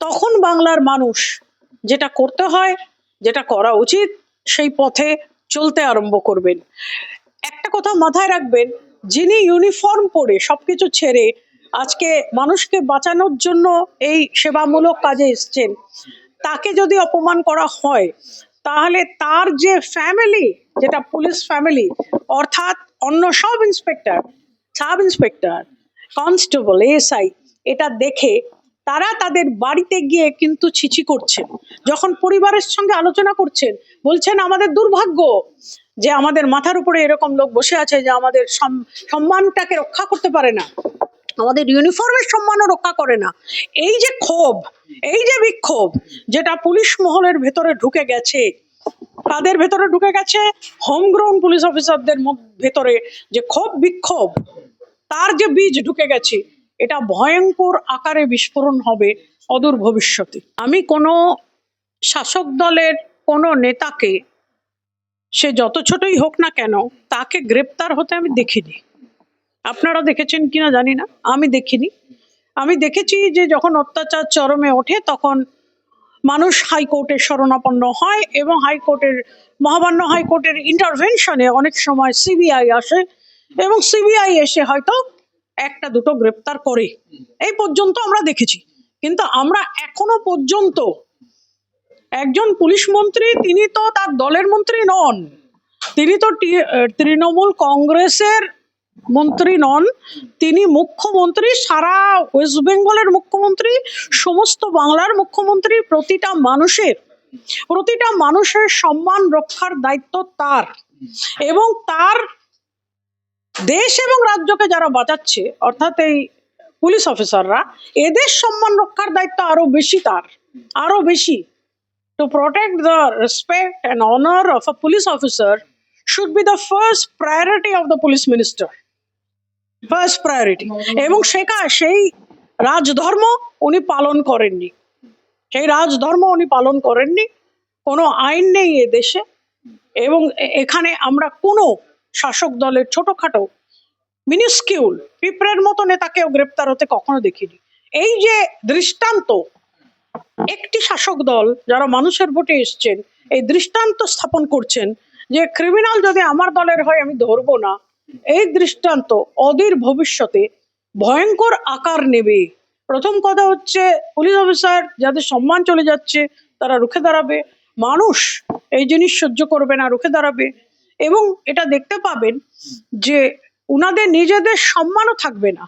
তখন বাংলার মানুষ যেটা করতে হয়, যেটা করা উচিত, সেই পথে চলতে আরম্ভ করবেন। একটা কথা মাথায় রাখবেন, যিনি ইউনিফর্ম পরে সবকিছু ছেড়ে আজকে মানুষকে বাঁচানোর জন্য এই সেবামূলক কাজে এসছেন, তাকে যদি অপমান করা হয়, তাহলে তার যে ফ্যামিলি যেটা পুলিশ ফ্যামিলি অর্থাৎ অন্য সব inspector sub inspector constable SI এটা দেখে তারা তাদের বাড়িতে গিয়ে কিন্তু ছিছি করছেন। যখন পরিবারের সঙ্গে আলোচনা করছেন, বলছেন, আমাদের দুর্ভাগ্য যে আমাদের মাথার উপরে এরকম লোক বসে আছে যে আমাদের সম্মানটাকে রক্ষা করতে পারে না। আমাদের ইউনিফর্মের সম্মানও রক্ষা করে না। এই যে ক্ষোভ, এই যে বিক্ষোভ যেটা পুলিশ মহলের ভেতরে ঢুকে গেছে, তাদের ভেতরে ঢুকে গেছে হোমগ্রাউন পুলিশ অফিসারদের ভেতরে যে ক্ষোভ বিক্ষোভ তার যে বীজ ঢুকে গেছে এটা ভয়ঙ্কর আকারে বিস্ফোরণ হবে অদূর ভবিষ্যতে। আমি কোনো শাসক দলের কোনো নেতাকে, সে যত ছোটই হোক না কেন, তাকে গ্রেপ্তার হতে আমি দেখিনি। আপনারা দেখেছেন কিনা জানি না, আমি দেখিনি। আমি দেখেছি যে যখন অত্যাচার চরমে ওঠে, তখন মানুষ হাইকোর্টের শরণাপন্ন হয় এবং হাইকোর্টের, মহামান্য হাইকোর্টের ইন্টারভেনশনে অনেক সময় সিবিআই আসে এবং সিবিআই এসে হয়তো একটা দুটো গ্রেপ্তার করে। এই পর্যন্ত আমরা দেখেছি। কিন্তু আমরা এখনও পর্যন্ত একজন পুলিশ মন্ত্রী, তিনি তো তার দলের মন্ত্রী নন। তিনি তো তৃণমূল কংগ্রেসের মন্ত্রী নন। তিনি মুখ্যমন্ত্রী, সারা ওয়েস্ট বেঙ্গলের মুখ্যমন্ত্রী, সমস্ত বাংলার মুখ্যমন্ত্রী, প্রতিটা মানুষের প্রতিটা মানুষের সম্মান রক্ষার দায়িত্ব তার। এবং তার দেশ এবং রাজ্যকে যারা বাঁচাচ্ছে, অর্থাৎ এই পুলিশ অফিসাররা, এদের সম্মান রক্ষার দায়িত্ব আরও বেশি তার, আরও বেশি। To protect the respect and honor of a police officer should be the first priority of the police minister first priority এবং সেটা সেই রাজধর্ম উনি পালন করেননি। সেই রাজধর্ম উনি পালন করেননি। কোনো আইন নেই এ দেশে। এবং এখানে আমরা কোনো শাসক দলের ছোটখাটো মিনিস্কিউল পিঁপড়ের মতো নেতাকেও গ্রেপ্তার হতে কখনো দেখিনি। এই যে দৃষ্টান্ত, একটি শাসক দল যারা মানুষের ভোটে এসছেন, এই দৃষ্টান্ত স্থাপন করছেন যে ক্রিমিনাল যদি আমার দলের হয় আমি ধরবো না, এই দৃষ্টান্ত অধীর ভবিষ্যতে ভয়ঙ্কর আকার নেবে। প্রথম কথা হচ্ছে পুলিশ অফিসার যাদের সম্মান চলে যাচ্ছে, তারা রুখে দাঁড়াবে। মানুষ এই জিনিস সহ্য করবে না, রুখে দাঁড়াবে। এবং এটা দেখতে পাবেন যে উনাদের নিজেদের সম্মানও থাকবে না।